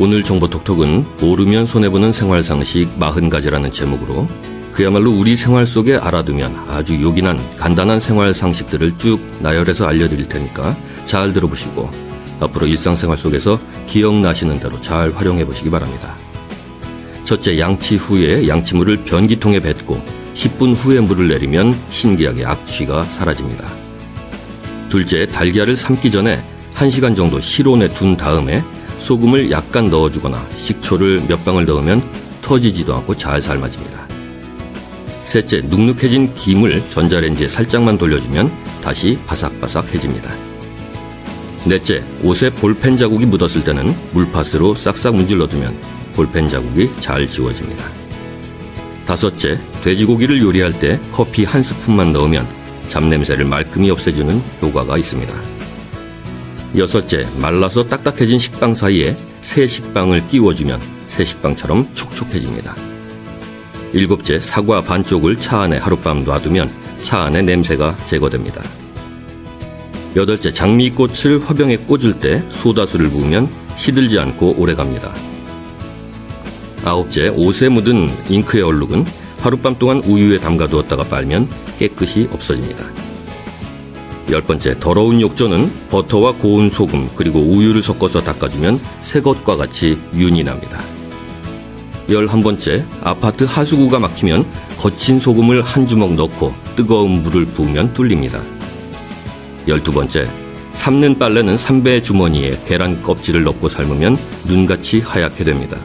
오늘 정보 톡톡은 모르면 손해보는 생활상식 40가지라는 제목으로 그야말로 우리 생활 속에 알아두면 아주 요긴한 간단한 생활 상식들을 쭉 나열해서 알려드릴 테니까 잘 들어보시고 앞으로 일상생활 속에서 기억나시는 대로 잘 활용해 보시기 바랍니다. 첫째, 양치 후에 양치물을 변기통에 뱉고 10분 후에 물을 내리면 신기하게 악취가 사라집니다. 둘째, 달걀을 삶기 전에 1시간 정도 실온에 둔 다음에 소금을 약간 넣어주거나 식초를 몇 방울 넣으면 터지지도 않고 잘 삶아집니다. 셋째, 눅눅해진 김을 전자레인지에 살짝만 돌려주면 다시 바삭바삭해집니다. 넷째, 옷에 볼펜 자국이 묻었을 때는 물파스로 싹싹 문질러주면 볼펜 자국이 잘 지워집니다. 다섯째, 돼지고기를 요리할 때 커피 한 스푼만 넣으면 잡냄새를 말끔히 없애주는 효과가 있습니다. 여섯째, 말라서 딱딱해진 식빵 사이에 새 식빵을 끼워주면 새 식빵처럼 촉촉해집니다. 일곱째, 사과 반쪽을 차 안에 하룻밤 놔두면 차 안의 냄새가 제거됩니다. 여덟째, 장미꽃을 화병에 꽂을 때 소다수를 부으면 시들지 않고 오래갑니다. 아홉째, 옷에 묻은 잉크의 얼룩은 하룻밤 동안 우유에 담가두었다가 빨면 깨끗이 없어집니다. 열 번째, 더러운 욕조는 버터와 고운 소금 그리고 우유를 섞어서 닦아주면 새 것과 같이 윤이 납니다. 열한 번째, 아파트 하수구가 막히면 거친 소금을 한 주먹 넣고 뜨거운 물을 부으면 뚫립니다. 열두 번째, 삶는 빨래는 삼배 주머니에 계란 껍질을 넣고 삶으면 눈같이 하얗게 됩니다.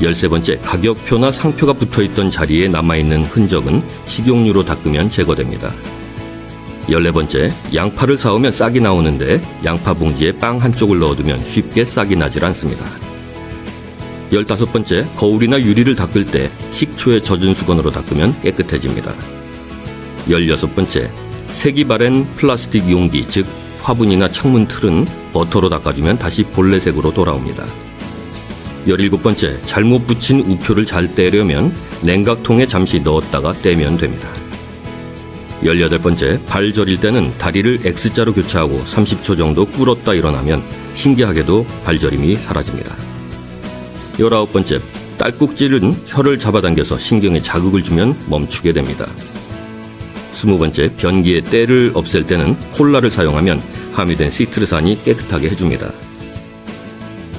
열세 번째, 가격표나 상표가 붙어 있던 자리에 남아있는 흔적은 식용유로 닦으면 제거됩니다. 열네 번째, 양파를 사오면 싹이 나오는데 양파 봉지에 빵 한쪽을 넣어두면 쉽게 싹이 나질 않습니다. 열다섯 번째, 거울이나 유리를 닦을 때 식초에 젖은 수건으로 닦으면 깨끗해집니다. 열여섯 번째, 색이 바랜 플라스틱 용기, 즉 화분이나 창문 틀은 버터로 닦아주면 다시 본래색으로 돌아옵니다. 열일곱 번째, 잘못 붙인 우표를 잘 떼려면 냉각통에 잠시 넣었다가 떼면 됩니다. 열여덟 번째, 발 저릴 때는 다리를 X자로 교차하고 30초 정도 꿇었다 일어나면 신기하게도 발저림이 사라집니다. 열아홉 번째, 딸꾹질은 혀를 잡아당겨서 신경에 자극을 주면 멈추게 됩니다. 스무 번째, 변기의 때를 없앨 때는 콜라를 사용하면 함유된 시트르산이 깨끗하게 해줍니다.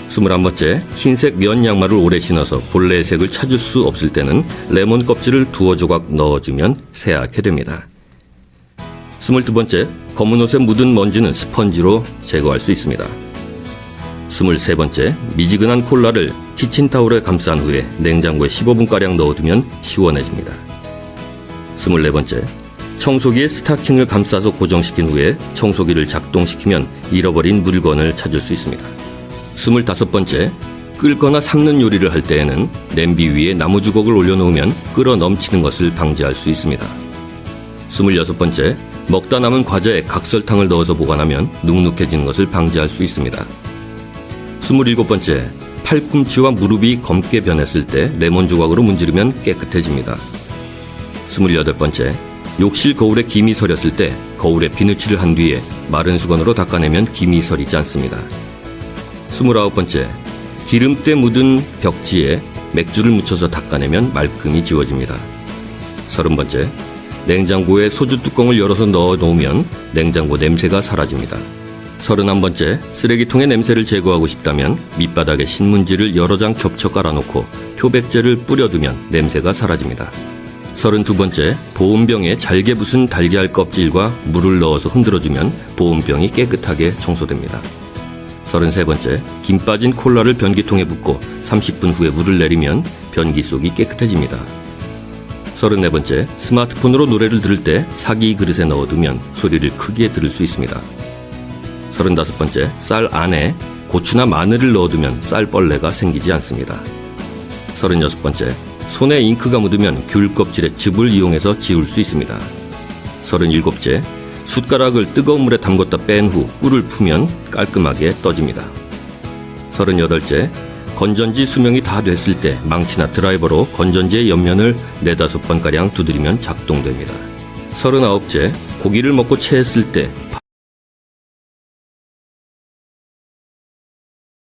스물한 번째, 흰색 면 양말을 오래 신어서 본래의 색을 찾을 수 없을 때는 레몬 껍질을 두어 조각 넣어주면 새하얗게 됩니다. 스물두 번째, 검은 옷에 묻은 먼지는 스펀지로 제거할 수 있습니다. 스물세 번째, 미지근한 콜라를 키친타올에 감싼 후에 냉장고에 15분가량 넣어두면 시원해집니다. 스물네 번째, 청소기에 스타킹을 감싸서 고정시킨 후에 청소기를 작동시키면 잃어버린 물건을 찾을 수 있습니다. 스물다섯 번째, 끓거나 삶는 요리를 할 때에는 냄비 위에 나무 주걱을 올려놓으면 끓어 넘치는 것을 방지할 수 있습니다. 스물여섯 번째, 먹다 남은 과자에 각설탕을 넣어서 보관하면 눅눅해지는 것을 방지할 수 있습니다. 스물일곱 번째, 팔꿈치와 무릎이 검게 변했을 때 레몬 조각으로 문지르면 깨끗해집니다. 스물여덟 번째, 욕실 거울에 김이 서렸을 때 거울에 비누칠을 한 뒤에 마른 수건으로 닦아내면 김이 서리지 않습니다. 스물아홉 번째, 기름때 묻은 벽지에 맥주를 묻혀서 닦아내면 말끔히 지워집니다. 서른 번째, 냉장고에 소주 뚜껑을 열어서 넣어 놓으면 냉장고 냄새가 사라집니다. 서른한 번째, 쓰레기통의 냄새를 제거하고 싶다면 밑바닥에 신문지를 여러 장 겹쳐 깔아놓고 표백제를 뿌려두면 냄새가 사라집니다. 서른두 번째, 보온병에 잘게 부순 달걀 껍질과 물을 넣어서 흔들어주면 보온병이 깨끗하게 청소됩니다. 서른세 번째, 김 빠진 콜라를 변기통에 붓고 30분 후에 물을 내리면 변기 속이 깨끗해집니다. 서른네 번째, 스마트폰으로 노래를 들을 때 사기 그릇에 넣어두면 소리를 크게 들을 수 있습니다. 서른다섯 번째, 쌀 안에 고추나 마늘을 넣어두면 쌀벌레가 생기지 않습니다. 서른여섯 번째, 손에 잉크가 묻으면 귤 껍질의 즙을 이용해서 지울 수 있습니다. 서른일곱째, 숟가락을 뜨거운 물에 담궜다 뺀 후 꿀을 풀면 깔끔하게 떠집니다. 서른여덟째, 건전지 수명이 다 됐을 때 망치나 드라이버로 건전지의 옆면을 네다섯 번가량 두드리면 작동됩니다. 서른아홉째, 고기를 먹고 체했을 때